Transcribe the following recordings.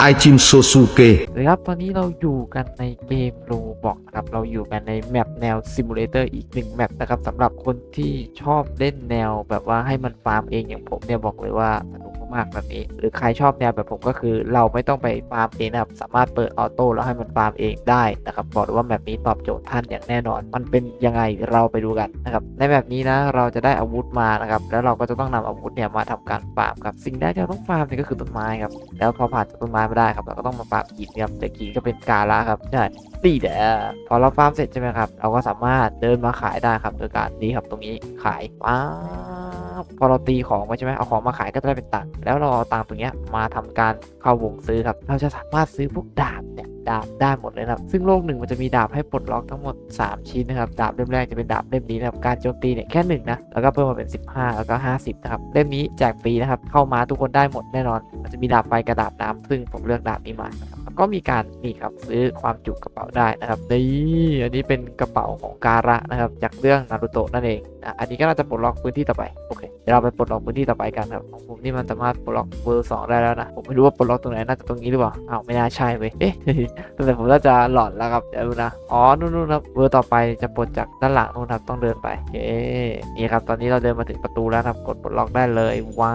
ไอจินโซซูเกะสวัสดีครับตอนนี้เราอยู่กันในเกมโรบอกนะครับ เราอยู่กันในแมปแนวซิมูเลเตอร์อีกหนึ่งแมปนะครับสำหรับคนที่ชอบเล่นแนวแบบว่าให้มันฟาร์มเองอย่างผมเนี่ยบอกเลยว่าสนุก มากๆแบบนี้ หรือใครชอบแนวแบบผมก็คือ เราไม่ต้องไปฟาร์มเองนะครับ สามารถเปิดออโต้แล้วให้มันฟาร์มเองได้นะครับบอกว่าแมปนี้ตอบโจทย์ท่านอย่างแน่นอน มันเป็นยังไงเราไปดูกันนะครับในแบบนี้นะเราจะได้อาวุธมานะครับแล้วเราก็จะต้องนำอาวุธเนี่ยมาทำการฟาร์มครับสิ่งแรกที่เราต้องฟาร์มเนี่ยก็คือต้นไม้ครับแล้วพอผ่านจากต้นไม้มาได้ครับเราก็ต้องมาฟาร์มหินครับแต่หินก็เป็นกาละครับใช่ตีเด้อพอเราฟาร์มเสร็จใช่ไหมครับเราก็สามารถเดินมาขายได้ครับโดยการนี้ครับตรงนี้ขายป๊า บ พอเราตีของไปใช่ไหมเอาของมาขายก็จะได้เป็นตังค์แล้วเราเอาตังค์ตรงเนี้ยมาทำการเข้าวงซื้อครับ เราจะสามารถซื้อพวกดาบเนี่ยดาบได้หมดเลยนะครับ ซึ่งโลกหนึ่งมันจะมีดาบให้ปลดล็อกทั้งหมด 3 ชิ้นนะครับ ดาบเล่มแรกจะเป็นดาบเล่มนี้นะครับ การโจมตีเนี่ยแค่หนึ่งนะ แล้วก็เพิ่มมาเป็น 15 แล้วก็ 50 นะครับ เล่มนี้แจกฟรีนะครับ เข้ามาทุกคนได้หมดแน่นอน มันจะมีดาบไฟกับดาบน้ำซึ่งผมเลือกดาบนี้มานะครับ ก็มีการนี่ครับซื้อความจุกระเป๋าได้นะครับนี่อันนี้เป็นกระเป๋าของการะนะครับ จากเรื่องนารูโตะนั่นเองนะอันนี้ก็น่าจะปลดล็อกพื้นที่ต่อไปโอเคเดี๋ยวเราไปปลดล็อกพื้นที่ต่อไปกันครับของผมนี่มันสามารถปลดล็อกเวอร์สองได้แล้วนะผมไม่รู้ว่าปลดล็อกตรงไหนน่าจะตรงนี้หรือเปล่าอ้าวไม่น่าใช่เว้ยเอ๊ะตั้งแต่ผมน่าจะหลอนแล้วครับเดี๋ยวดูนะอ๋อนู่นๆครับเวอร์ต่อไปจะปลดจากด้านหลังนู่นครับต้องเดินไปโอเคนี่ครับตอนนี้เราเดินมาถึงประตูแล้วนะครับกดปลดล็อกได้เลยว้า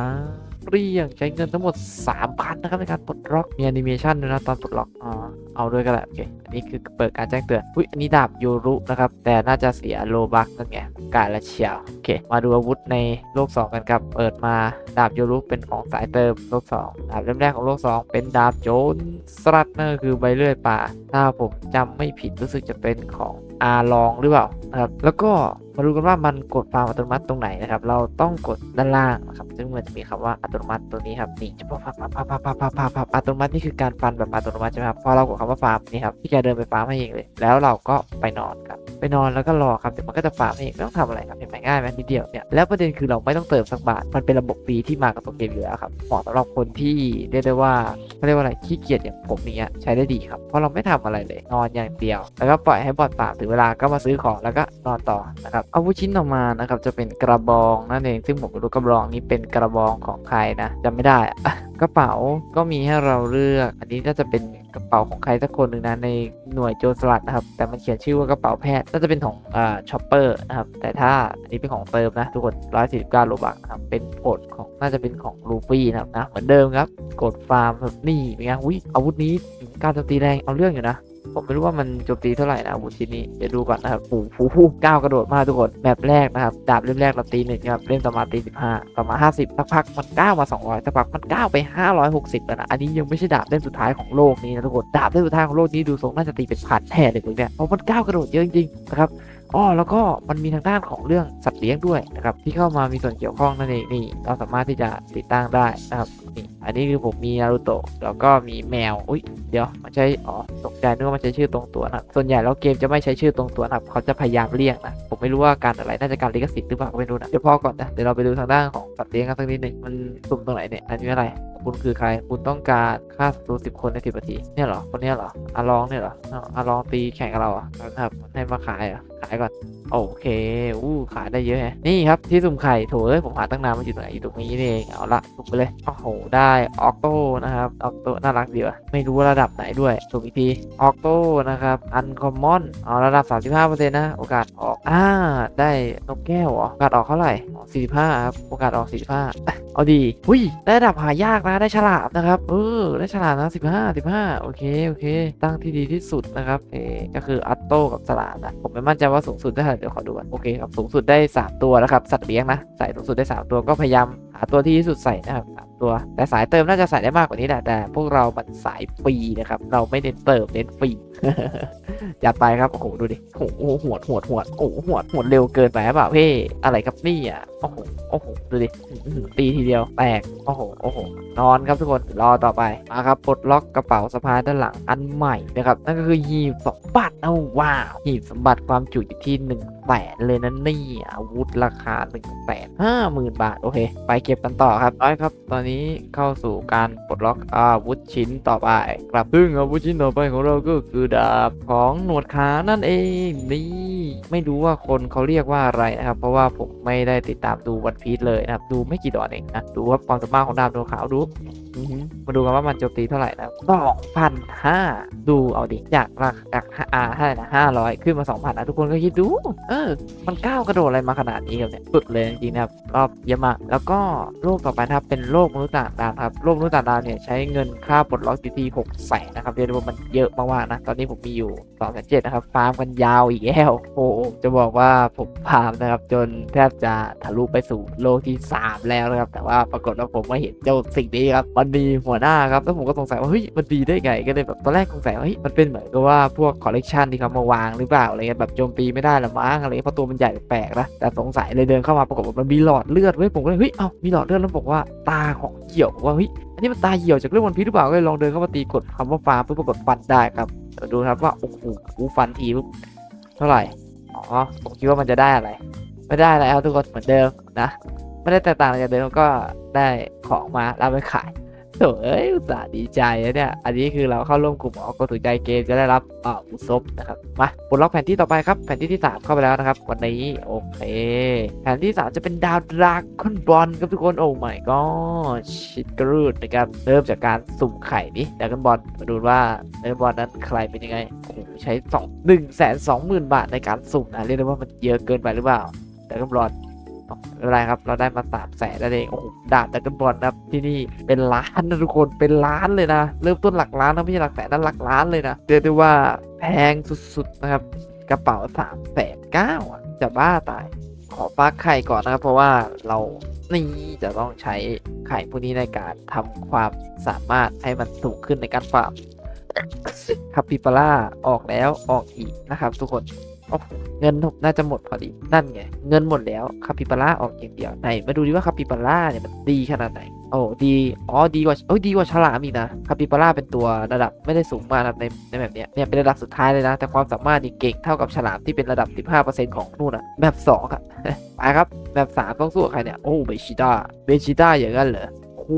ว เรียงใช้เงินทั้งหมด 3,000 นะครับในการปลดล็อก มีแอนิเมชันด้วยนะตอนปลดล็อกอ๋อเอาด้วยก็ได้โอเค อันนี้คือเปิดการแจ้งเตือน อุ้ย อันนี้ดาบโยรุนะครับ แต่น่าจะเสียโลบักนั่นไงกาละเชียว โอเค มาดูอาวุธในโลก 2 กันครับ เปิดมาดาบโยรุเป็นของสายเติมโลก 2 ดาบเล่มแรกของโลก 2 เป็นดาบโจรสลัดนั่นคือใบเลื่อยป่า ถ้าผมจำไม่ผิดรู้สึกจะเป็นของอาลองหรือเปล่านะครับ แล้วก็ มาดูกันว่ามันกดฟาร์มอัตโนมัติตรงไหนนะครับ เราต้องกดด้านล่างนะครับ ซึ่งมันจะมีคำว่าอัตโนมัติตัวนี้ครับ นี่จะพับพับพับพับพับพับพับอัตโนมัตินี่คือการฟันแบบอัตโนมัติใช่ไหมครับ พอเรากดคำว่าฟาร์มนี่ครับพี่แกเดินไปฟาร์มให้เองเลย แล้วเราก็ไปนอนครับ ไปนอนแล้วก็รอครับ เดี๋ยวมันก็จะฟาร์มให้เองไม่ต้องทำอะไรครับ เห็นไหมง่ายไหมนิดเดียวเนี่ย แล้วประเด็นคือเราไม่ต้องเติมสักบาท มันเป็นระบบฟรีที่มากับตัวเกมอยู่แล้วครับ เหมาะสำหรับคนที่เรียกได้ว่าเขาเรียกว่าอะไร ขี้เกียจอย่างผมเนี้ยใช้ได้ดีครับ เพราะเราไม่ทำอะไรเลย นอนอย่างเดียว แล้วก็ปล่อยให้บอดป่าถึงเวลาก็มาซื้อของแล้วก็นอนต่อนะครับอาวุธชิ้นต่อมานะครับ จะเป็นกระบองนั่นเองซึ่งผมรู้กระบองนี้เป็นกระบองของใครนะจำไม่ได้กระเป๋าก็มีให้เราเลือก อันนี้น่าจะเป็นกระเป๋าของใครสักคนหนึ่งนะในหน่วยโจรสลัดนะครับ แต่มันเขียนชื่อว่ากระเป๋าแพทย์น่าจะเป็นของอ่าช็อปเปอร์นะครับ แต่ถ้าอันนี้เป็นของเติมนะ ทุกคน149โลบักนะครับเป็นกฎของน่าจะเป็นของลูฟี่นะครับนะเหมือนเดิมครับกดฟาร์มแบบนี่เป็นไงอุ้ยอาวุธนี้การโจมตีแรงเอาเรื่องอยู่นะ ผมไม่รู้ว่ามันโจมตีเท่าไหร่นะอาวุธชิ้นนี้เดี๋ยวดูก่อนนะครับโอ้โหก้าวกระโดดมากทุกคนแบบแรกนะครับดาบเล่มแรกเราตีหนึ่งครับเล่มต่อมาตีสิบห้าต่อมาห้าสิบสักพักมันก้าวมาสองร้อยสักพักมันก้าวไปห้าร้อยหกสิบแล้วนะอันนี้ยังไม่ใช่ดาบเล่มสุดท้ายของโลกนี้นะทุกคนดาบเล่มสุดท้ายของโลกนี้ดูทรงน่าจะตีเป็นพันแน่เลยคุณเนี่ยเพราะมันก้าวกระโดดเยอะจริงๆนะครับอ๋อแล้วก็มันมีทางด้านของเรื่องสัตว์เลี้ยงด้วยนะครับที่เข้ามามีส่วนเกี่ยวข้องนั่นเองนี่เราสามารถที่จะติดตั้งได้นะครับนี่ อันนี้คือผมมีนารูโตะแล้วก็มีแมว อุ้ยเดี๋ยวมันใช้อ๋อตกใจนึกว่ามันใช้ชื่อตรงตัวนะส่วนใหญ่แล้วเกมจะไม่ใช้ชื่อตรงตัวนะครับเขาจะพยายามเลี่ยงนะผมไม่รู้ว่าการอะไรน่าจะการลิขสิทธิ์หรือเปล่าก็ไม่รู้นะเดี๋ยวพอก่อนนะเดี๋ยวเราไปดูทางด้านของสัตว์เลี้ยงกันสักนิดหนึ่งมันสุ่มตรงไหนเนี่ยอันนี้อะไรคุณคือใคร คุณต้องการฆ่าศัตรูสิบคนในสิบนาที เนี่ยเหรอ คนเนี้ยเหรออาลองเนี่ยเหรออาวอาลองตีแข่งกับเราอะครับ ให้มาขายอะ ขายก่อน โอเค อู้ ขายได้เยอะแฮะ นี่ครับที่สุ่มไข่ โถเอ้ย ผมหาตั้งนานมันอยู่ตรงไหนอยู่ตรงนี้นี่เอง เอาละสุ่มไปเลย โอ้โห ได้ออกโต้นะครับออกโต้น่ารักดีว่ะไม่รู้ระดับไหนด้วยสุ่มอีกทีออกโต้นะครับอันคอมมอนเอาระดับ 35%นะโอกาสออกอ่าได้นกแก้วเหรอโอกาสออกเท่าไหร่อ๋อ45ครับโอกาสออก 45 เอาดีอุ้ยได้ระดับหายากนะได้ฉลามนะครับเออได้ฉลามนะ 15 15 โอเคโอเค ตั้งที่ดีที่สุดนะครับเออก็คืออัตโต้กับฉลามนะผมไม่มั่นใจว่าสูงสุดได้เท่าไหร่เดี๋ยวขอดูก่อนโอเคครับสูงสุดได้ 3 ตัวนะครับสัตว์เลี้ยงนะใส่สูงสุดได้ 3 ตัวก็พยายามหาตัวที่ที่สุดใส่นะครับ ตัว แต่สายเติมน่าจะใส่ได้มากกว่านี้แหละแต่พวกเรามันสายฟรีนะครับ เราไม่เน้นเติมเน้นฟรีจัดไปครับโอ้โหดูดิโอ้โหหวดหวดหวดโอ้โหหวดหวดเร็วเกินไปเปล่าเพ่อะไรครับนี่อะโอ้โหโอ้โหดูดิตีทีเดียวแตกโอ้โหโอ้โหนอนครับทุกคนรอต่อไปมาครับปลดล็อกกระเป๋าสะพายด้านหลังอันใหม่นะครับนั่นก็คือหีบสมบัติเอ้าว้าวหีบสมบัติความจุอยู่ที่แสนเลยนะนี่อาวุธราคา1นึ่งแสนห้าหมื่นบาท โอเค ไปเก็บกันต่อครับร้อยครับ ตอนนี้เข้าสู่การปลดล็อกอาวุธชิ้นต่อไปครับซึ่งอาวุธชิ้นต่อไปของเราก็คือดาบของหนวดขานั่นเองนี่ไม่รู้ว่าคนเขาเรียกว่าอะไรนะครับ เพราะว่าผมไม่ได้ติดตามดูวันพีชเลยนะครับ ดูไม่กี่ตอนเองนะดูว่าความสามารถของดาบหนวดขาวดูมาดูกันว่ามันโจมตีเท่าไหร่นะสองพันห้าดูเอาดิจากราคาจากอ่าเท่าไหร่นะห้าร้อยขึ้นมาสองพันนะทุกคนก็คิดดู เออ มันก้าวกระโดดอะไรมาขนาดนี้ครับเนี่ยสุดเลยจริงนะครับ รอบเยอะมาก แล้วก็โลกต่อไปนะครับ เป็นโลกมนุษย์ต่างดาวครับ โลกมนุษย์ต่างดาวเนี่ยใช้เงินค่าปลดล็อกอยู่ที่หกแสนนะครับเรียกได้ว่ามันเยอะมากๆนะ ตอนนี้ผมมีอยู่สองแสนเจ็ดนะครับ ฟาร์มกันยาวอีกแล้วโอ้โหจะบอกว่าผมฟาร์มนะครับ จนแทบจะทะลุไปสู่โลกที่สามแล้วนะครับ แต่ว่าปรากฏว่าผมมาเห็นเจ้าสิ่งนี้ครับ มันมีหัวหน้าครับ แล้วผมก็สงสัยว่าเฮ้ย มันดีได้ไง ก็เลยแบบตอนแรกสงสัยว่าเฮ้ย มันเป็นเหมือนกับว่าพวกคอลเลกชันที่เขามาวางหรือเปล่าอะไรเงี้ยแบบโจมตีไม่ได้ละมั้งอะไรเพราะตัวมันใหญ่แปลกนะแต่สงสัยเลยเดินเข้ามาปรากฏว่ามันมีหลอดเลือดเว้ยผมก็เลยเฮ้ยเอ้ามีหลอดเลือดแล้วบอกว่าตาของเหี่ยวว่าเฮ้ยอันนี้มันตาเหี่ยวจากเรื่องวันพีหรือเปล่าก็เลยลองเดินเข้ามาตีกดคำว่าฟาร์มปุ๊บปรากฏฟันได้ครับเดี๋ยวดูครับว่าโอ้โหฟันทีเท่าไหร่อ๋อผมคิดว่ามันจะได้อะไร ไม่ได้แล้วทุกคนเหมือนเดิมนะไม่ได้แตกต่างอะไรจากเดิมก็ได้ของมาแล้วไปขาย ถเอ้ยอุตส่าห์ดีใจนะเนี่ย อันนี้คือเราเข้าร่วมกลุ่มออกก็ถูกใจเกมจะได้รับอ่าอุซบนะครับ มาปลดล็อกแผนที่ต่อไปครับ แผนที่ที่ 3 เข้าไปแล้วนะครับ วันนี้ โอเค แผนที่ 3 จะเป็นดาวดราก้อนบอลครับทุกคน โอ้ my god ชิดกรูดนะครับ เริ่มจากการสุ่มไข่นี่ดราก้อนบอล มาดูว่าดราก้อนบอลนั้นใครเป็นยังไง โอ้โหใช้2 1 2 0 0 0 0 บาทในการสุ่มนะ เรียกได้ว่ามันเยอะเกินไปหรือเปล่าดราก้อนบอล อ๋อไม่เป็นไรครับ เราได้มาสามแสนนั่นเองโอ้โหดาบดรากันบอลนะครับที่นี่เป็นล้านนะทุกคนเป็นล้านเลยนะ เริ่มต้นหลักล้านนะไม่ใช่หลักแสนนั่นหลักล้านเลยนะเรียกได้ว่าแพงสุดๆนะครับ กระเป๋าสามแสนเก้าอะจะบ้าตาย ขอฟักไข่ก่อนนะครับ เพราะว่าเรานี่จะต้องใช้ไข่พวกนี้ในการทำความสามารถให้มันสูงขึ้นในการฟาร์มคาปิปาร่าออกแล้วออกอีกนะครับ ทุกคน เงินน่าจะหมดพอดี นั่นไง เงินหมดแล้วคาปิปาร่าออกอย่างเดียวไหนมาดูดิว่าคาปิปาร่าเนี่ยมันดีขนาดไหน โอ้ดีอ๋อดีกว่าเอ้ยดีกว่าฉลามอีกนะคาปิปาร่าเป็นตัวระดับไม่ได้สูงมากนะในในแบบเนี้ยเนี่ยเป็นระดับสุดท้ายเลยนะ แต่ความสามารถนี่เก่งเท่ากับฉลามที่เป็นระดับ 15%ของนู่นอะแบบสองอะไปครับแบบสามต้องสู้กับใครเนี่ยโอ้เบชิต้าเบชิต้าอย่างนั้นเหรอโอ้โห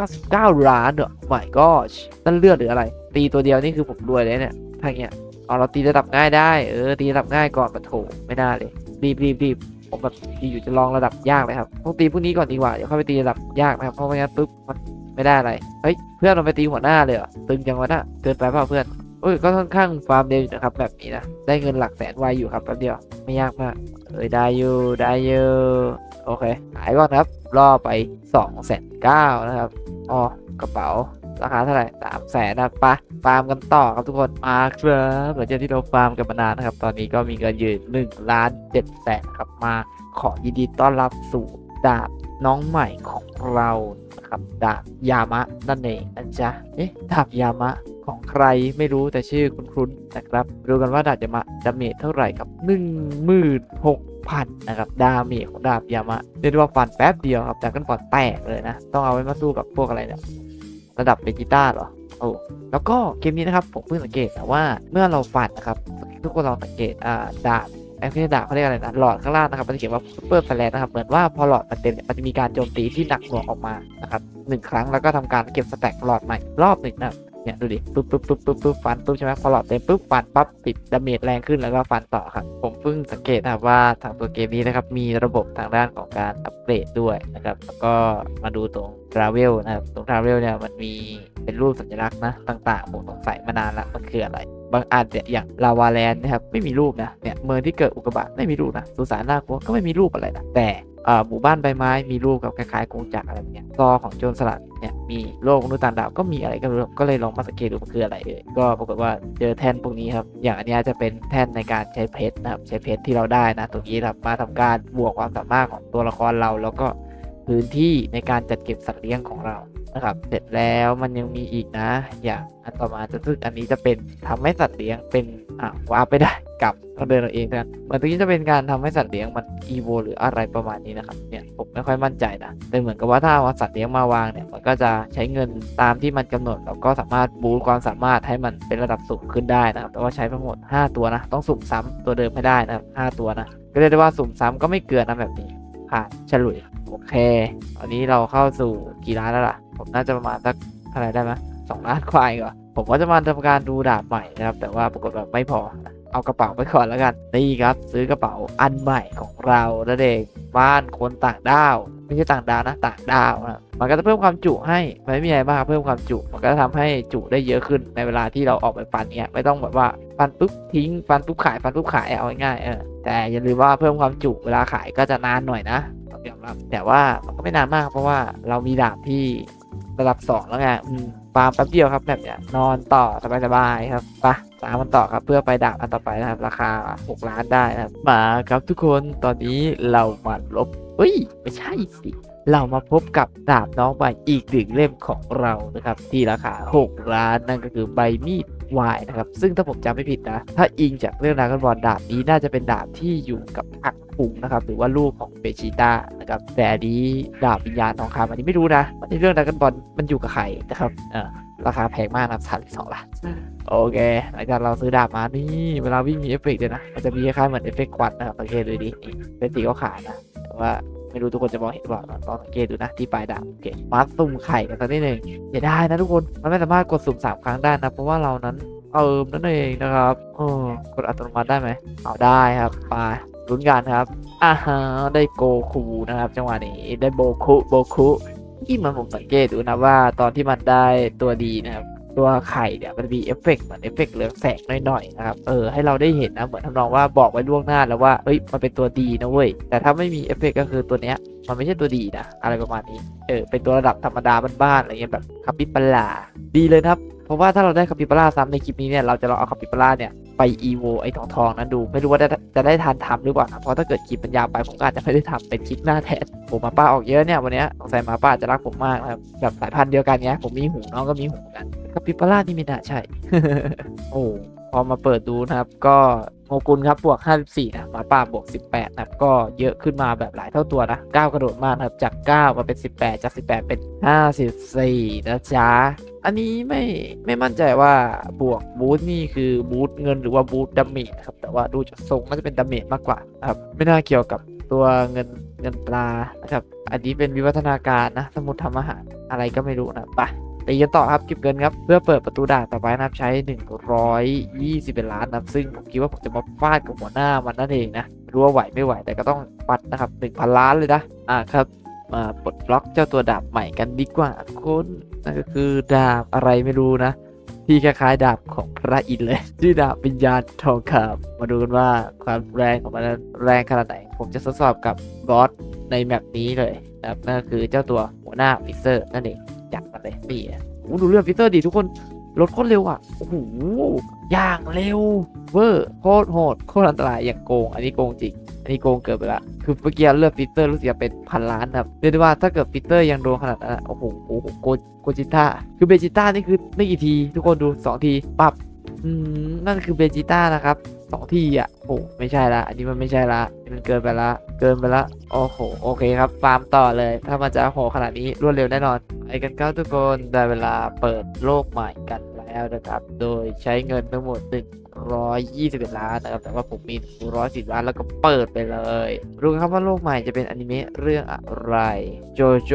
99ล้านเหรอ my gosh นั่นเลือดหรืออะไร ตีตัวเดียวนี่คือผมรวยเลยเนี่ยถ้างเงี้ย เอาเราตีระดับง่ายได้ เออ ตีระดับง่ายก่อนปะโถไม่น่าเลย รีบรีบรีบผมแบบดีอยู่จะลองระดับยากเลยครับต้องตีพวกนี้ก่อนดีกว่า เดี๋ยวค่อยไปตีระดับยากนะครับ เพราะไม่งั้นปุ๊บมันไม่ได้อะไร เฮ้ย เพื่อนเราไปตีหัวหน้าเลยเหรอ ตึงจังวะน่ะเกินไปเปล่าเพื่อนเอ้ย ก็ค่อนข้างฟาร์มเร็วอยู่นะครับแบบนี้นะ ได้เงินหลักแสนไวอยู่ครับแป๊บเดียว ไม่ยากมาก เอ้ย ได้อยู่ ได้อยู่ โอเคขายก่อนครับรอไปสองแสนเก้านะครับ อ๋อ กระเป๋า ราคาเท่าไหร่สามแสนนะปะฟาร์มกันต่อครับทุกคนมาครับหลังจากที่เราฟาร์มกันมานานนะครับ ตอนนี้ก็มีเงินยืนหนึ่งล้านเจ็ดแสนครับมาขอยินดีต้อนรับสู่ดาบน้องใหม่ของเรานะครับดาบยามะนั่นเองนะจ๊ะเอ๊ะดาบยามะของใครไม่รู้แต่ชื่อคุณคุ้นนะครับดูกันว่าดาบยามะดาเมจเท่าไหร่ครับหนึ่งหมื่นหกพันนะครับดาเมจของดาบยามะเรียกว่าฟันแป๊บเดียวครับแต่กันก่อนแตกเลยนะ ต้องเอาไว้มาสู้กับพวกอะไรเนี่ย ระดับเบกิต้าเหรอโอ้แล้วก็เกมนี้นะครับผมเพิ่งสังเกตแต่ว่าเมื่อเราฟันนะครับ ทุกคนลองสังเกตอ่าดาบไอ้ไม่ใช่ดาบเขาเรียกอะไรนะหลอดข้างล่างนะครับมันจะเขียนว่าซูเปอร์แฟลชนะครับเหมือนว่าพอหลอดมันเต็มเนี่ยมันจะมีการโจมตีที่หนักหน่วงออกมานะครับหนึ่งครั้งแล้วก็ทำการเก็บสแต็กหลอดใหม่รอบหนึ่งนะ เนี่ยดูดิปึ๊บปึ๊บปึ๊บปึ๊บปึ๊บฟันปึ๊บใช่ไหมพอหลอดเต็มปึ๊บฟันปั๊บปิดดาเมจแรงขึ้นแล้วก็ฟันต่อครับ ผมเพิ่งสังเกตนะครับว่าทางตัวเกมนี้นะครับมีระบบทางด้านของการอัปเกรดด้วยนะครับแล้วก็มาดูตรงทราเวลนะครับตรงทราเวลเนี่ยมันมีเป็นรูปสัญลักษณ์นะต่างๆผมสงสัยมานานละมันคืออะไรบางอันเนี่ยอย่างลาวาแลนด์นะครับไม่มีรูปนะเนี่ยเมืองที่เกิดอุกกาบาตไม่มีรูปนะสุสานน่ากลัวก็ไม่มีรูปอะไรนะแต่ หมู่บ้านใบไม้มีรูปกับคล้ายๆกรงจักรอะไรเงี้ยซอของโจรสลัดเนี่ยมีโลกมนุษย์ต่างดาวก็มีอะไรก็รู้ก็เลยลองมาสังเกตดูมันคืออะไรเอ่ยก็ปรากฏว่าเจอแท่นพวกนี้ครับอย่างอันนี้จะเป็นแท่นในการใช้เพชรนะครับใช้เพชรที่เราได้นะตรงนี้ครับมาทำการบวกความสามารถของตัวละครเรา แล้วก็พื้นที่ในการจัดเก็บสัตว์เลี้ยงของเรา นะครับ เสร็จแล้วมันยังมีอีกนะ อย่างอันต่อมาจะซึ่งอันนี้จะเป็นทำให้สัตว์เลี้ยงเป็นอะว้าร์ปไปได้กลับต้องเดินเอาเองกันเหมือนตรงนี้จะเป็นการทำให้สัตว์เลี้ยงมันอีโวหรืออะไรประมาณนี้นะครับเนี่ยผมไม่ค่อยมั่นใจนะแต่เหมือนกับว่าถ้าเอาสัตว์เลี้ยงมาวางเนี่ยมันก็จะใช้เงินตามที่มันกำหนด แล้วก็สามารถบูสต์ความสามารถให้มันเป็นระดับสูงขึ้นได้นะครับแต่ว่าใช้ทั้งหมด 5 ตัวนะต้องสุ่มซ้ำตัวเดิมให้ได้นะครับ5ตัวนะก็เรียกได้ว่าสุ่มซ้ำก็ไม่เกินนะแบบนี้ผ่านฉลุยโอเคตอนนี้เราเข้าสู่กี่ล้านแล้วล่ะ ผมน่าจะประมาณสักเท่าไหร่ได้ไหมสองล้านควายก่อนผมก็จะมาทำการดูดาบใหม่นะครับ แต่ว่าปรากฏว่าไม่พอ เอากระเป๋าไปก่อนแล้วกันนี่ครับ ซื้อกระเป๋าอันใหม่ของเรานั่นเองบ้านคนต่างด้าวไม่ใช่ต่างดาวนะต่างดาวนะมันก็จะเพิ่มความจุให้มันไม่มีอะไรมากเพิ่มความจุ มันก็จะทำให้จุได้เยอะขึ้นในเวลาที่เราออกไปฟันเนี่ยไม่ต้องแบบว่าฟันปุ๊บทิ้งฟันปุ๊บขายฟันปุ๊บขายเอาง่ายๆเออแต่อย่าลืมว่าเพิ่มความจุเวลาขายก็จะนานหน่อยนะยอมรับแต่ว่ามันก็ไม่นานมากเพราะว่าเรามีดาบที่ ระดับสองแล้วไงฟาร์มแป๊บเดียวครับแบบเนี้ยนอนต่อสบายๆครับปะตามมันต่อครับเพื่อไปดาบอันต่อไปนะครับ ราคา 6 ล้านได้นะครับมาครับทุกคนตอนนี้เรามาลบเฮ้ย ไม่ใช่สิเรามาพบกับดาบน้องใหม่อีกหนึ่งเล่มของเรานะครับ ที่ราคา 6 ล้านนั่นก็คือใบมีด วายนะครับ ซึ่งถ้าผมจำไม่ผิดนะ ถ้าอิงจากเรื่องดราก้อนบอลดาบนี้น่าจะเป็นดาบที่อยู่กับอักคุงนะครับ หรือว่าลูกของเบจิต้านะครับ แต่อันนี้ดาบวิญญาณทองคำอันนี้ไม่รู้นะว่าในเรื่องดราก้อนบอลมันอยู่กับใครนะครับเออราคาแพงมากนะครับสามสองล้านโอเคหลังจากเราซื้อดาบมานี่เวลาวิ่งมีเอฟเฟกต์ด้วยนะ มันจะมีคล้ายๆเหมือนเอฟเฟกต์ควันนะครับสังเกตดูดินี่เป็นสีขาวๆนะแต่ว่า ไม่รู้ทุกคนจะมองเห็นหรือเปล่าลองสังเกตดูนะที่ปลายดาบโอเคมาสุ่มไข่กันสักนิดหนึ่งอย่าได้นะทุกคนมันไม่สามารถกดสุ่มสามครั้งได้นะ เพราะว่าเรานั้นเติมนั่นเองนะครับเออกดอัตโนมัติได้ไหมเอาได้ครับไปลุ้นกันครับอ่าฮะได้โกคูนะครับ จังหวะนี้ได้โบคุโบคุที่มันผมสังเกตดูนะว่าตอนที่มันได้ตัวดีนะครับ ตัวไข่เนี่ยมันมีเอฟเฟกต์เหมือนเอฟเฟกต์เหลืองแสงหน่อยๆนะครับเออให้เราได้เห็นนะเหมือนทำนองว่าบอกไว้ล่วงหน้าแล้วว่าเอ้ยมันเป็นตัวดีนะเว้ยแต่ถ้าไม่มีเอฟเฟกต์ก็คือตัวเนี้ย มันไม่ใช่ตัวดีนะอะไรประมาณนี้ เออ เป็นตัวระดับธรรมดาบ้านๆอะไรเงี้ยแบบคาปิปลาดีเลยครับ เพราะว่าถ้าเราได้คาปิปลาซ้ำในคลิปนี้เนี่ยเราจะลองเอาคาปิปลาเนี่ยไปอีโวไอทองทองนั้นดู ไม่รู้ว่าจะจะได้ทันทำหรือเปล่านะเพราะถ้าเกิดคลิปมันยาวไปผมก็อาจจะไม่ได้ทำเป็นคลิปหน้าแทนผมมาป้าออกเยอะเนี่ยวันนี้สงสัยมาป้าจะรักผมมากนะครับแบบสายพันธุ์เดียวกันเนี้ยผมมีหูน้องก็มีหูกันคาปิปาร่านี่ไม่น่าใช่ โอ้พอมาเปิดดูนะครับก็ งกุลครับบวก 54 นะหมาป่าบวก 18 นะครับก็เยอะขึ้นมาแบบหลายเท่าตัวนะ 9 กระโดดมากนะครับจาก 9 มาเป็น 18 จาก 18 เป็น 54 นะจ๊ะอันนี้ไม่ไม่มั่นใจว่าบวกบูทนี่คือบูทเงินหรือว่าบูทดาเมจนะครับแต่ว่าดูจากทรงน่าจะเป็นดาเมจมากกว่าครับไม่น่าเกี่ยวกับตัวเงินเงินปลานะครับอันนี้เป็นวิวัฒนาการนะ สมุดทำอาหารอะไรก็ไม่รู้นะไป ตีกันต่อครับเก็บเงินครับเพื่อเปิดประตูด่านต่อไปนะครับใช้ 120ล้านนะครับซึ่งผมคิดว่าผมจะมาฟาดกับหัวหน้ามันนั่นเองนะรู้ว่าไหวไม่ไหวแต่ก็ต้องปัดนะครับ1,000 ล้านเลยนะอ่าครับมาปลดล็อกเจ้าตัวดาบใหม่กันดีกว่าทุกคนนั่นก็คือดาบอะไรไม่รู้นะ ที่คล้ายๆดาบของพระอินทร์เลยชื่อดาบวิญญาณทองคำมาดูกันว่าความแรงของมันนั้นแรงขนาดไหน ผมจะทดสอบกับบอสในแมปนี้เลยนะครับนั่นก็คือเจ้าตัวหัวหน้าฟิเซอร์นั่นเอง จัดมาเลยนี่อะโอ้โหดูเรื่องฟิเตอร์ดีทุกคนรถโคตรเร็วอะโอ้โหอย่างเร็วเวอร์โคตรโหดโคตรอันตรายอย่างโกง อันนี้โกงจริงอันนี้โกงเกินไปละคือเมื่อกี้เลือกฟิเตอร์รู้สึกจะเป็นพันล้านครับเรียกได้ว่าถ้าเกิดฟิเตอร์ยังโดนขนาดนั้นโอ้โหโอ้โหโกโกจิต้าคือเบจิต้านี่คือไม่กี่ที ทุกคนดูสองทีปับอืมนั่นคือเบจิต้านะครับ สองที่อะโอ้ไม่ใช่ละ อันนี้มันไม่ใช่ละมันเกินไปละ เกินไปละโอ้โหโอเคครับฟาร์มต่อเลย ถ้ามันจะโหขนาดนี้รวดเร็วแน่นอนไปกันครับทุกคนได้เวลาเปิดโลกใหม่กันแล้วนะครับ โดยใช้เงินทั้งหมด121ล้านนะครับแต่ว่าผมมี110ล้านแล้วก็เปิดไปเลยรู้กันครับว่าโลกใหม่จะเป็นอนิเมะเรื่องอะไรโจโจ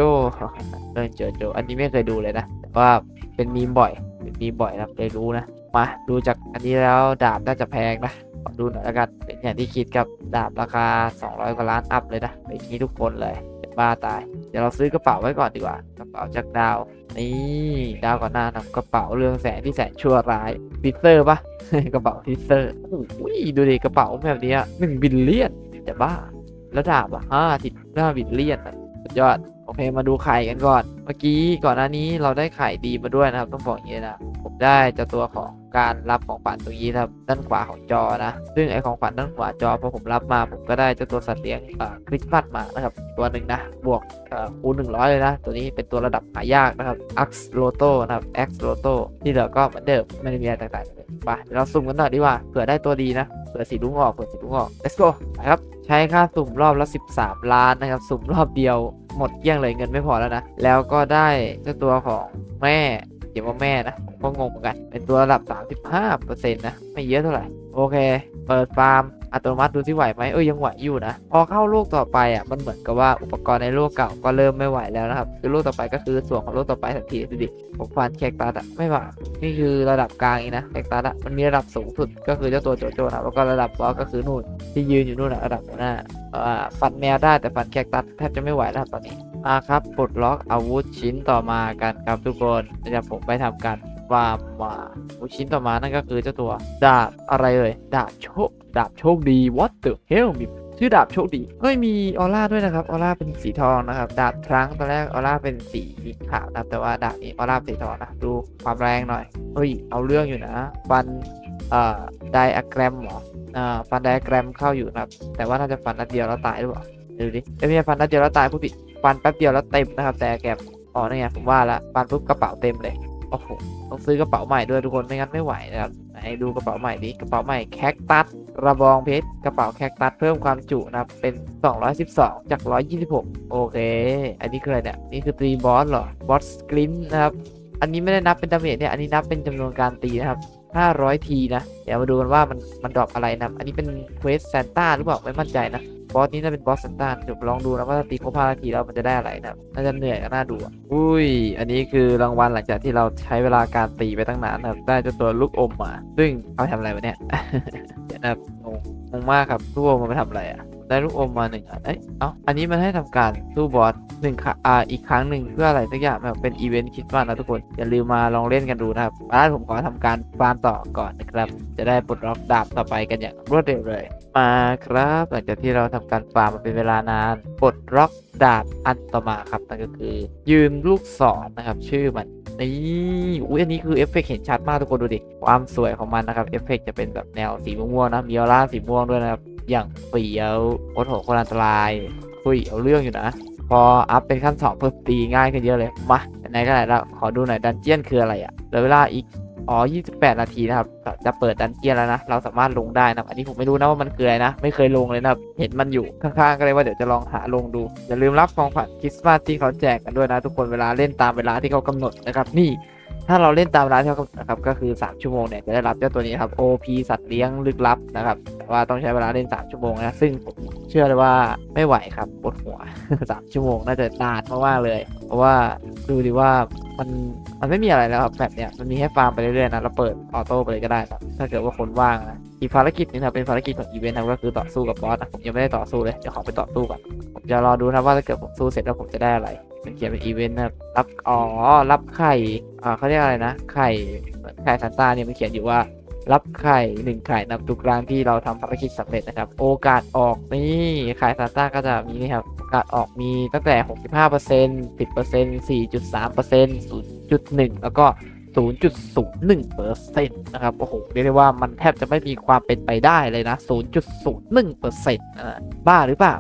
เรื่องโจโจอันนี้ไม่เคยดูเลยนะแต่ว่าเป็นมีมบ่อยเป็นมีมบ่อยนะครับเลยรู้นะ มาดูจากอันนี้แล้วดาบน่าจะแพงนะขอดูหน่อยล้วกันเป็นอย่างที่คิดกับดาบราคา 200 กว่าล้านอัพเลยนะเป็นอย่างนี้ทุกคนเลยบ้าตาย เดี๋ยวเราซื้อกระเป๋าไว้ก่อนดีกว่ากระเป๋าจากดาว นี่ดาวก่อนหน้านำกระเป๋าเรืองแสงที่แสนชั่วร้ายพิเตอร์ปะกระเป๋าพิเตอร์โอ้ยดูดิกระเป๋าแบบนี้หนึ่งบิลเลียนจะบ้าแล้วดาบอะห้าสิบห้าบิลเลียนสุดยอดโอเคมาดูไข่กันก่อน เมื่อกี้ก่อนหน้านี้เราได้ไข่ดีมาด้วยนะครับ ต้องบอกอย่างนี้นะ ได้เจ้าตัวของการรับของขวัญตรงนี้นะครับด้านขวาของจอนะซึ่งไอของขวัญด้านขวาจอพอผมรับมาผมก็ได้เจ้าตัวสัตว์เลี้ยงคริสต์มาสมานะครับตัวหนึ่งนะบวกอ่อคูณหนึ่งร้อยเลยนะ ตัวนี้เป็นตัวระดับหายากนะครับ X Loto นะครับ X Loto ที่เหลือก็เหมือนเดิมไม่ได้มีอะไรต่างๆเลยไปเดี๋ยวเราสุ่มกันหน่อยดีกว่าเผื่อได้ตัวดีนะเผื่อสีลุงออกเผื่อสีลุงออก let's go ไปครับใช้ค่าสุ่มรอบละ 13 ล้านนะครับสุ่มรอบเดียวหมดเกลี้ยงเลยเงินไม่พอแล้วนะแล้วก็ได้เจ้าตัวของแม่ เดี๋ยวว่าแม่นะผมก็งงเหมือนกัน เป็นตัวระดับ 35%นะ ไม่เยอะเท่าไหร่ โอเค เปิดฟาร์มอัตโนมัติดูที่ไหวไหมเอ้ยยังไหวอยู่นะ พอเข้าลูกต่อไปอะมันเหมือนกับว่าอุปกรณ์ในลูกเก่าก็เริ่มไม่ไหวแล้วนะครับคือลูกต่อไปก็คือส่วนของลูกต่อไปทันทีดูดิผมฟันแคคตัสอะไม่ไหวนี่คือระดับกลางเองนะแคคตัสอะมันมีระดับสูงสุดก็คือเจ้าตัวโจโจนะแล้วก็ระดับบอสก็คือนู่นที่ยืนอยู่นู่นนะระดับหน้าอ่อฟันแมวได้แต่ฟันแคคตัสแทบจะไม่ไหวแล้วตอนนี้ มาครับปลดล็อกอาวุธชิ้นต่อมากันครับทุกคนเดี๋ยวผมไปทำการฟาร์มมาอาวุธชิ้นต่อมานั่นก็คือเจ้าตัวดาบอะไรเอ่ยดาบโชคดาบโชคดี what the hell มีชื่อดาบโชคดีเฮ้ยมีออร่าด้วยนะครับออร่าเป็นสีทองนะครับ ดาบทรังตอนแรกออร่าเป็นสีขาวนะแต่ว่าดาบนี้ออร่าเป็นสีทองนะดูความแรงหน่อยเฮ้ยเอาเรื่องอยู่นะฟันเอ่อไดอะแกรมหรออ่าฟันไดอะแกรมเข้าอยู่นะครับแต่ว่าน่าจะฟันนัดเดียวแล้วตายหรือเปล่าดูดิเอ้ยไม่ใช่ฟันนัดเดียวแล้วตายผู้ผิด ฟันแป๊บเดียวแล้วเต็มนะครับ แต่แกอ๋อนี่ไงผมว่าละฟันปุ๊บกระเป๋าเต็มเลยโอ้โหต้องซื้อกระเป๋าใหม่ด้วยทุกคนไม่งั้นไม่ไหวนะครับไหนดูกระเป๋าใหม่ดิกระเป๋าใหม่แคคตัสระบองเพชรกระเป๋าแคคตัสเพิ่มความจุนะครับเป็น 212 จาก 126 โอเค อันนี้คืออะไรเนี่ยนี่คือตีบอสเหรอบอสกลินนะครับอันนี้ไม่ได้นับเป็นดาเมจเนี่ยอันนี้นับเป็นจำนวนการตีนะครับ500 ทีนะ เดี๋ยวมาดูกันว่ามันมันดรอปอะไรนะ อันนี้เป็นเควสซานต้าหรือเปล่าไม่มั่นใจนะ บอสนี้น่าเป็นบอสซานต้าเดี๋ยวลองดูนะว่าตีครบ5นาทีแล้วมันจะได้อะไรนะครับน่าจะเหนื่อยก็น่าดูอุ้ย อันนี้คือรางวัลหลังจากที่เราใช้เวลาการตีไปตั้งนานนะครับได้เจ้าตัวลูกอมมา ซึ่งเอาทำอะไรวะเนี่ยเดี๋ยวนะครับงงงงมากครับลูกอมมันไปทำอะไรอะได้ลูกอมมาหนึ่งอันเอ้ย เอ้า อันนี้มันให้ทำการสู้บอสหนึ่งครั้งอ่า อีกครั้งหนึ่งเพื่ออะไรสักอย่างแบบเป็นอีเวนต์คิดว่านะทุกคน อย่าลืมมาลองเล่นกันดูนะครับร้านผมขอทำการฟาร์มต่อก่อนนะครับ จะได้ปลดล็อกดาบต่อไปกันอย่างรวดเร็วเลย มาครับ หลังจากที่เราทำการฟาร์มมาเป็นเวลานานปลดล็อกดาบอันต่อมาครับนั่นก็คือ ยืนลูกศรนะครับ ชื่อมันนี่อุ้ยอันนี้คือเอฟเฟกต์เห็นชัดมากทุกคนดูดิความสวยของมันนะครับเอฟเฟกต์จะเป็นแบบแนวสีม่วงๆนะมีออร่าสีม่วงด้วยนะครับอย่างเปียวโอ้โหคนอันตรายคุยเอาเรื่องอยู่นะ พออัพเป็นขั้นสองเพิ่มตีง่ายขึ้นเยอะเลยมาไหนก็ไหนแล้วขอดูหน่อยดันเจียนคืออะไรอะเหลือเวลาอีก อ๋อ 28 นาทีนะครับ จะเปิดดันเจียนแล้วนะ เราสามารถลงได้นะ อันนี้ผมไม่รู้นะว่ามันคืออะไรนะ ไม่เคยลงเลยนะครับ เห็นมันอยู่ข้างๆ ก็เลยว่าเดี๋ยวจะลองหาลงดู อย่าลืมรับของขวัญคริสต์มาสที่เขาแจกกันด้วยนะทุกคน เวลาเล่นตามเวลาที่เขากำหนดนะครับ นี่ถ้าเราเล่นตามเวลาที่เขากำหนดนะครับ ก็คือ 3 ชั่วโมงเนี่ย จะได้รับเจ้าตัวนี้ครับ OP สัตว์เลี้ยงลึกลับนะครับ ว่าต้องใช้เวลาเล่น 3 ชั่วโมงนะ ซึ่งผมเชื่อเลยว่าไม่ไหวครับปวดหัว 3 ชั่วโมงน่าจะนานมากๆเลย เพราะว่าดูดิว่ามัน มันไม่มีอะไรแล้วครับแบบเนี้ยมันมีให้ฟาร์มไปเรื่อยๆนะเราเปิดออโต้ไปเลยก็ได้ครับถ้าเกิดว่าคนว่างนะอีกภารกิจหนึงครับเป็นภารกิจของอีเวนต์นะครับก็คือต่อสู้กับบอสนะผมยังไม่ได้ต่อสู้เลยเดี๋ยวขอไปต่อสู้ก่อนผมจะรอดูนะว่าถ้าเกิดผมสู้เสร็จแล้วผมจะได้อะไรมันเขียนเป็นอีเวนต์นะครับรับอ๋อรับไข่อ่าเขาเรียกอะไรนะไข่ไข่ซานต้าเนี่ยมันเขียนอยู่ว่ารับไข่หนึ่งไข่นับทุกครั้งที่เราทำภารกิจสำเร็จนะครับ โอกาสออกนี่ไข่ซานต้าก็จะมีนี่ครับ อกาสออกมีตั้งแต่ 65% 10% 4.3% 0.1 แล้วก็ 0.01%นะครับ โอ้โห เรียกได้ว่ามันแทบจะไม่มีความเป็นไปได้เลยนะ 0.01%บ้าหรือเปล่า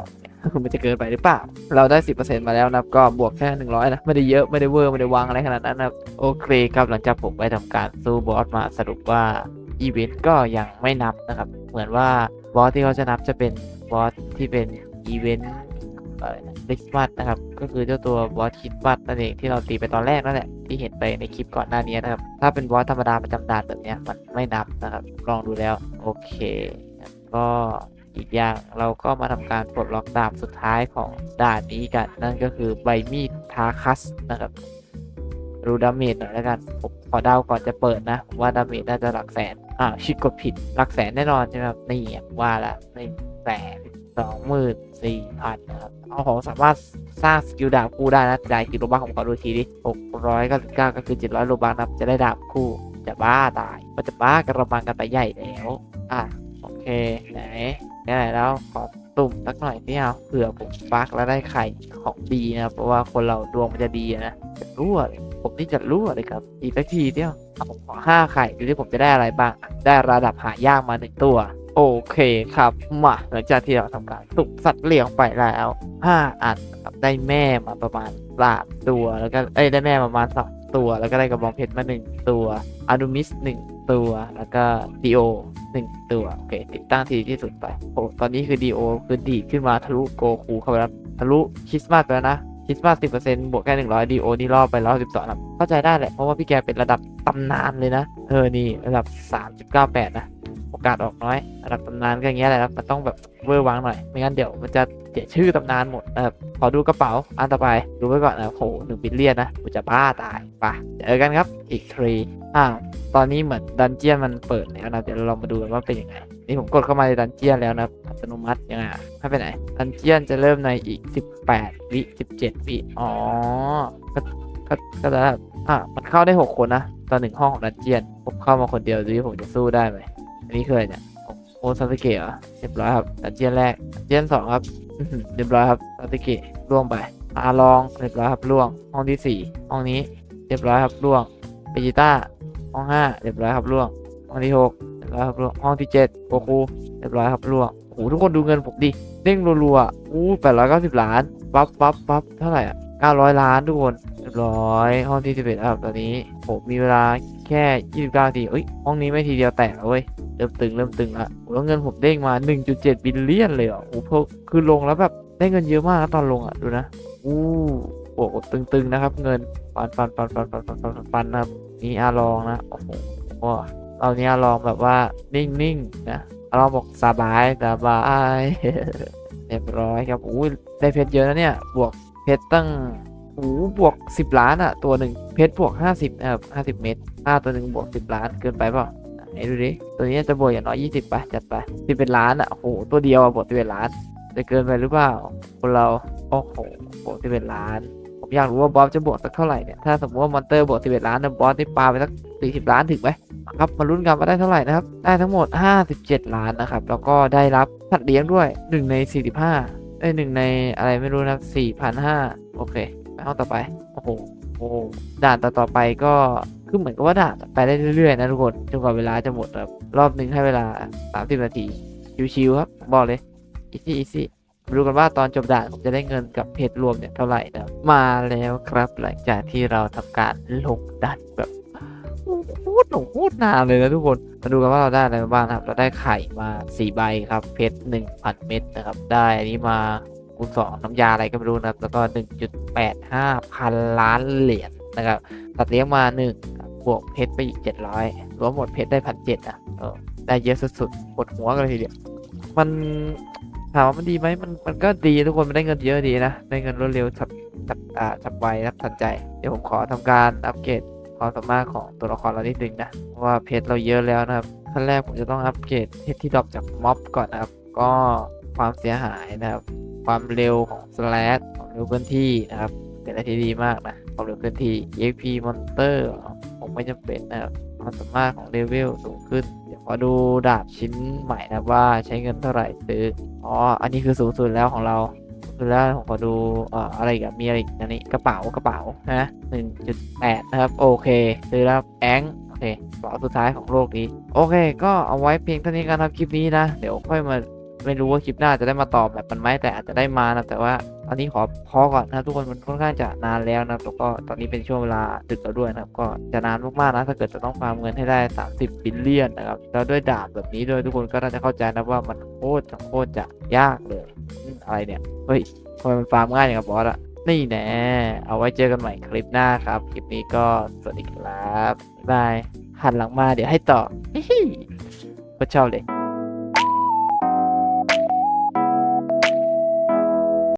มันจะเกินไปหรือเปล่า เราได้ 10%มาแล้วนะก็บวกแค่ 100 นะ ไม่ได้เยอะ ไม่ได้เวอร์ ไม่ได้วางอะไรขนาดนั้นนะโอเคครับ หลังจากผมไปทำการสู้บอสมาสรุปว่าอีเวนต์ก็ยังไม่นับนะครับ เหมือนว่าบอสที่เขาจะนับจะเป็นบอสที่เป็นอีเวนต์ อะไรนะคริสต์มาสนะครับ ก็คือเจ้าตัวบอสคริสต์มาสนั่นเองที่เราตีไปตอนแรกนั่นแหละที่เห็นไปในคลิปก่อนหน้านี้นะครับ ถ้าเป็นบอสธรรมดาประจำด่านแบบนี้มันไม่นับนะครับ ลองดูแล้ว โอเค ก็อีกอย่างเราก็มาทำการปลดล็อกดาบสุดท้ายของด่านนี้กัน นั่นก็คือใบมีดทาคัสนะครับรูดาเมจหน่อยแล้วกันผมขอเดาก่อนจะเปิดนะผมว่าดาเมจน่าจะหลักแสนอ่าชิดกดผิดหลักแสนแน่นอนใช่ไหมครับนี่ว่าละหนึ่แสน สองหมื่นสี่พันนะครับ เอาของสามารถสร้างสกิลดาบคู่ได้นะจ่ายกี่โลบัคผมขอดูทีดิหกร้อยเก้าสิบเก้าก็คือเจ็ดร้อยโลบัคนะจะได้ดาบคู่จะบ้าตายมันจะบ้ากระมังกันไปใหญ่แล้ว อะ โอเค ไหนได้แล้วขอตุ่มสักหน่อยที่เอาเผื่อผมฟักแล้วได้ไข่ของดีนะเพราะว่าคนเราดวงมันจะดีนะจะรั่วเลยผมนี่จะรั่วเลยครับ อีกสักทีเดียวผมขอห้าไข่ดูที่ผมจะได้อะไรบ้าง ได้ระดับหายากมาหนึ่งตัว โอเคครับมาหลังจากที่เราทำการสุ่มสัตว์เลี้ยงไปแล้วห้าอันครับได้แม่มาประมาณสามตัวแล้วก็เอ้ยได้แม่มาประมาณสองตัวแล้วก็ได้กระบองเพชรมาหนึ่งตัวอะนูมิสหนึ่งตัวแล้วก็ดีโอหนึ่งตัวโอเคติดตั้งทีที่สุดไปโอ้ตอนนี้คือดีโอคือดีขึ้นมาทะลุโกคูเข้าไปแล้วทะลุคริสต์มาสไปแล้วนะคริสต์มาสสิบเปอร์เซ็นต์บวกแค่หนึ่งร้อยดีโอนี่รอบไปร้อยสิบสองครับเข้าใจได้แหละเพราะว่าพี่แกเป็นระดับตำนานเลยนะเออนี่ระดับสามจุดเก้าแปดนะ โอกาสออกน้อยระดับตำนานก็อย่างเงี้ยแหละครับมันต้องแบบเวอร์วังหน่อย ไม่งั้นเดี๋ยวมันจะเสียชื่อตำนานหมดนะครับขอดูกระเป๋าอันต่อไปดูไว้ก่อนนะโหหนึ่งบิลเลียนนะกูจะบ้าตายไปเจอกันครับอีกทรีอ่าตอนนี้เหมือนดันเจียนมันเปิดแล้วนะเดี๋ยวเราลองมาดูกันว่าเป็นยังไงนี่ผมกดเข้ามาในดันเจียนแล้วนะอัตโนมัติยังไงอะให้ไปไหนดันเจียนจะเริ่มในอีก 18 วิ 17 วิอ๋อก็ก็ก็จะอะมันเข้าได้ 6 คนนะตอนหนึ่งห้องของดันเจียนผมเข้ามาคนเดียวดูที่ผมจะสู้ได้ไหม อันนี้คืออะไรเนี่ยโอซาสึเกะเหรอเรียบร้อยครับดันเจียนแรกดันเจียนสองครับเรียบร้อยครับซาสึเกะล่วงไปอาลองเรียบร้อยครับล่วง ห้องที่สี่ห้องนี้เรียบร้อยครับล่วงเบจิต้าห้องห้าเรียบร้อยครับล่วง ห้องที่หกเรียบร้อยครับล่วงห้องที่เจ็ดโกคูเรียบร้อยครับล่วงโอ้โหทุกคนดูเงินผมดิเด้งรัวๆอะอู้แปดร้อยเก้าสิบล้านปั๊บปั๊บปั๊บเท่าไหร่อะ เก้าร้อยล้านทุกคนเรียบร้อยห้องที่สิบเอ็ดครับตอนนี้ผมมีเวลาแค่ยี่สิบเก้าทีเอ้ยห้องนี้ไม่ทีเดียวแตกแล้วเว้ยเริ่มตึงเริ่มตึงละแล้วเงินผมเด้งมา1.7บิลเลียนเลยเหรอโอ้โหคือลงแล้วแบบได้เงินเยอะมากนะตอนลงอะดูนะอู้โอ้โหตึงๆนะครับ เงินฟันฟันฟันฟันฟันฟันฟันฟันนะครับมีอาลองนะโอ้โหเราเนี้ยลองแบบว่านิ่งๆนะอาลองบอกสบายสบายเรียบร้อยครับอู้ได้เพชรเยอะนะเนี่ยบวก เพชรตั้งโอ้บวกสิบล้านอะตัวหนึ่งเพชรบวกห้าสิบเอ่อห้าสิบเมตรห้าตัวหนึ่งบวกสิบล้านเกินไปเปล่าไหนดูดิตัวนี้จะบวกอย่างน้อยยี่สิบไปจัดไปสิบเป็นล้านอะโอ้โหตัวเดียวอะบวกสิบเป็นล้าน จะเกินไปหรือเปล่าคนเราโอ้โหบวกสิบเป็นล้านผมอยากรู้ว่าบอสจะบวกสักเท่าไหร่เนี่ย ถ้าสมมติว่ามอนเตอร์บวก 11 ล้านนะบอสได้ปลาไปสัก 40 ล้านถึงไหมครับ มาลุ้นกันว่าได้เท่าไหร่นะครับ ได้ทั้งหมด 57 ล้านนะครับ แล้วก็ได้รับสัตว์เลี้ยงด้วย 1 ใน 45 เอ้หนึ่งในอะไรไม่รู้นะสี่พันห้าโอเค ไปห้องต่อไป โอ้โหโอ้ด่านต่อต่อไปก็คือเหมือนกับว่าด่านไปได้เรื่อยๆนะทุกคนจนกว่าเวลาจะหมดครับรอบหนึ่งให้เวลาสามสิบนาที ชิวๆครับ บอกเลยอีซี่อีซี่มาดูกันว่าตอนจบด่านผมจะได้เงินกับเพจรวมเนี่ยเท่าไหร่นะมาแล้วครับหลังจากที่เราทำการลงด่านแบบ โคตรหลงโคตรนานเลยนะทุกคน มาดูกันว่าเราได้อะไรมาบ้างครับ เราได้ไข่มา4ใบครับ เพชร1,000เม็ดนะครับ ได้อันนี้มาคูณสองน้ำยาอะไรก็ไม่รู้นะครับ แล้วก็1.85พันล้านเหรียญนะครับตัดเลี้ยงมาหนึ่งบวกเพชรไปอีก700รวมหมดเพชรได้พันเจ็ดอะเออได้เยอะสุดๆปวดหัวกันเลยทีเดียว มันถามว่ามันดีไหมมันมันก็ดีทุกคนมันได้เงินเยอะดีนะ ได้เงินรวดเร็วฉับฉับอ่าฉับไวนะครับทันใจ เดี๋ยวผมขอทำการอัปเกรด ความสามารถของตัวละครเรานิดนึงนะเพราะว่าเพชรเราเยอะแล้วนะครับขั้นแรกผมจะต้องอัปเกรดเพชรที่ดรอปจากม็อบก่อนนะครับ ก็ความเสียหายนะครับ ความเร็วของสแลชความเร็วเคลื่อนที่นะครับเป็นอะไรที่ดีมากนะความเร็วเคลื่อนที่ EXP Monster ผมไม่จำเป็นนะครับความสามารถของเลเวลสูงขึ้นเดี๋ยวขอดูดาบชิ้นใหม่นะว่าใช้เงินเท่าไหร่ซื้ออ๋ออันนี้คือสูงสุดแล้วของเรา ดแล้วผมขอดูเอออะไรกับมีอะไรอีกอันนี้กระเป๋ากระเป๋านะหนึ่งจุดแปดนะครับ โอเคซื้อแล้วแองโอเคกระเป๋าสุดท้ายของโลกนี้ โอเค ก็เอาไว้เพียงเท่านี้กันครับคลิปนี้นะ เดี๋ยวค่อยมาไม่รู้ว่าคลิปหน้าจะได้มาตอบแบบมันไหมแต่อาจจะได้มานะแต่ว่า ตอนนี้ขอพอก่อนนะทุกคนมันค่อนข้างจะนานแล้วนะครับแล้วก็ตอนนี้เป็นช่วงเวลาดึกแล้วด้วยนะครับ ก็จะนานมากๆนะถ้าเกิดจะต้องฟาร์มเงินให้ได้ 30บิลเลียนนะครับแล้วด้วยดาบแบบนี้ด้วยทุกคนก็น่าจะเข้าใจนะว่ามันโคตรจะโคตรจะยากเลยอะไรเนี่ยเฮ้ยทำไมมันฟาร์มง่ายอย่างกับบอสอะนี่แน่เอาไว้เจอกันใหม่คลิปหน้าครับ คลิปนี้ก็สวัสดีครับบายหันหลังมาเดี๋ยวให้ต่อฮิฮิโคตรชอบเลย